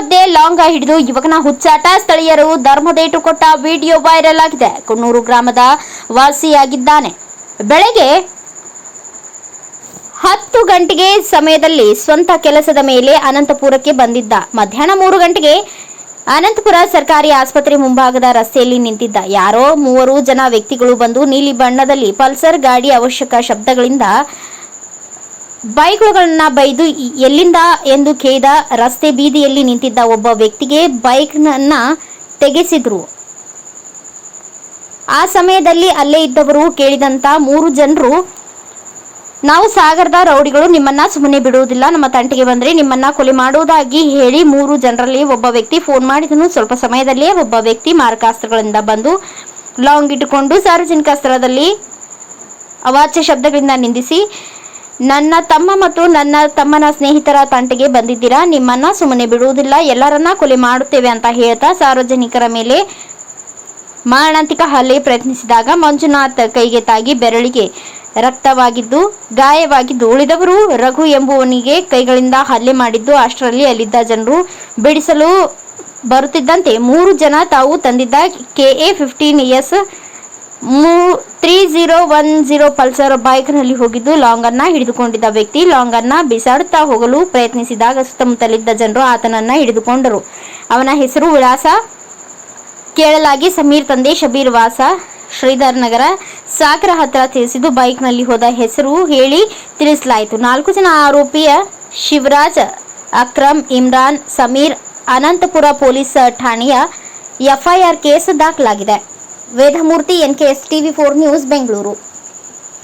ಮಧ್ಯೆ ಲಾಂಗ ಹಿಡಿದು ಯುವಕನ ಹುಚ್ಚಾಟ ಸ್ಥಳೀಯರು ಧರ್ಮದೇಟು ಕೊಟ್ಟ ವಿಡಿಯೋ ವೈರಲ್ ಆಗಿದೆ. ಕೊಣ್ಣೂರು ಗ್ರಾಮದ ವಾಸಿಯಾಗಿದ್ದಾನೆ. ಬೆಳಗ್ಗೆ ಹತ್ತು ಗಂಟೆಗೆ ಸಮಯದಲ್ಲಿ ಸ್ವಂತ ಕೆಲಸದ ಮೇಲೆ ಅನಂತಪುರಕ್ಕೆ ಬಂದಿದ್ದ. ಮಧ್ಯಾಹ್ನ ಮೂರು ಗಂಟೆಗೆ ಅನಂತಪುರ ಸರ್ಕಾರಿ ಆಸ್ಪತ್ರೆ ಮುಂಭಾಗದ ರಸ್ತೆಯಲ್ಲಿ ನಿಂತಿದ್ದ. ಯಾರೋ ಮೂವರು ಜನ ವ್ಯಕ್ತಿಗಳು ಬಂದು ನೀಲಿ ಬಣ್ಣದಲ್ಲಿ ಪಲ್ಸರ್ ಗಾಡಿ ಅವಶ್ಯಕ ಶಬ್ದಗಳಿಂದ ಬೈಕ್ಗಳನ್ನ ಬೈದು ಎಲ್ಲಿಂದ ಎಂದು ಕೇಳಿದ ರಸ್ತೆ ಬೀದಿಯಲ್ಲಿ ನಿಂತಿದ್ದ ಒಬ್ಬ ವ್ಯಕ್ತಿಗೆ ಬೈಕ್ನನ್ನ ತೆಗೆಸಿದ್ರು. ಆ ಸಮಯದಲ್ಲಿ ಅಲ್ಲೇ ಇದ್ದವರು ಕೇಳಿದಂತ ಮೂರು ಜನರು, ನಾವು ಸಾಗರದ ರೌಡಿಗಳು, ನಿಮ್ಮನ್ನ ಸುಮ್ಮನೆ ಬಿಡುವುದಿಲ್ಲ, ನಮ್ಮ ತಂಟೆಗೆ ಬಂದ್ರೆ ನಿಮ್ಮನ್ನ ಕೊಲೆ ಮಾಡುವುದಾಗಿ ಹೇಳಿ ಮೂರು ಜನರಲ್ಲಿ ಒಬ್ಬ ವ್ಯಕ್ತಿ ಫೋನ್ ಮಾಡಿದನು. ಸ್ವಲ್ಪ ಸಮಯದಲ್ಲಿಯೇ ಒಬ್ಬ ವ್ಯಕ್ತಿ ಮಾರಕಾಸ್ತ್ರಗಳಿಂದ ಬಂದು ಲಾಂಗ್ ಇಟ್ಟುಕೊಂಡು ಸಾರ್ವಜನಿಕ ಸ್ಥಳದಲ್ಲಿ ಅವಾಚ್ಯ ಶಬ್ದಗಳಿಂದ ನಿಂದಿಸಿ ನನ್ನ ತಮ್ಮ ಮತ್ತು ನನ್ನ ತಮ್ಮನ ಸ್ನೇಹಿತರ ತಂಟೆಗೆ ಬಂದಿದ್ದೀರಾ? ನಿಮ್ಮನ್ನ ಸುಮ್ಮನೆ ಬಿಡುವುದಿಲ್ಲ. ಎಲ್ಲರನ್ನ ಕೊಲೆ ಮಾಡುತ್ತೇವೆ ಅಂತ ಹೇಳ್ತಾ ಸಾರ್ವಜನಿಕರ ಮೇಲೆ ಮಾರಣಾಂತಿಕ ಹಲ್ಲೆ ಪ್ರಯತ್ನಿಸಿದಾಗ ಮಂಜುನಾಥ್ ಕೈಗೆ ತಾಗಿ ಬೆರಳಿಗೆ ರಕ್ತವಾಗಿದ್ದು, ಗಾಯವಾಗಿದ್ದು ಉಳಿದವರು ರಘು ಎಂಬುವನಿಗೆ ಕೈಗಳಿಂದ ಹಲ್ಲೆ ಮಾಡಿದ್ದು ಅಷ್ಟರಲ್ಲಿ ಅಲ್ಲಿದ್ದ ಜನರು ಬಿಡಿಸಲು ಬರುತ್ತಿದ್ದಂತೆ. ಮೂರು ಜನ ತಾವು ತಂದಿದ್ದ ಕೆಎ ಫಿಫ್ಟೀನ್ ಎಸ್ ಮೂ three zero one zero Pulsar ಬೈಕ್ನಲ್ಲಿ ಹೋಗಿದ್ದು ಲಾಂಗನ್ನು ಹಿಡಿದುಕೊಂಡಿದ್ದ ವ್ಯಕ್ತಿ ಲಾಂಗನ್ನು ಬಿಸಾಡುತ್ತಾ ಹೋಗಲು ಪ್ರಯತ್ನಿಸಿದಾಗ ಸುತ್ತಮುತ್ತಲಿದ್ದ ಜನರು ಆತನನ್ನ ಹಿಡಿದುಕೊಂಡರು. ಅವನ ಹೆಸರು ವಿಳಾಸ ಕೇಳಲಾಗಿ ಸಮೀರ್ ತಂದೆ ಶಬೀರ್ ವಾಸ. ಶ್ರೀಧರ್ ನಗರ ಸಾಗರ ಹತ್ರ ತಿಳಿಸಿದ್ದು ಬೈಕ್ನಲ್ಲಿ ಹೋದ ಹೆಸರು ಹೇಳಿ ತಿಳಿಸಲಾಯಿತು. ನಾಲ್ಕು ಜನ ಆರೋಪಿಯ ಶಿವರಾಜ್, ಅಕ್ರಮ್, ಇಮ್ರಾನ್, ಸಮೀರ್, ಅನಂತಪುರ ಪೊಲೀಸ್ ಠಾಣೆಯ ಎಫ್ಐಆರ್ ಕೇಸ್ ದಾಖಲಾಗಿದೆ. Vedamurthy NKS TV four news Bengaluru.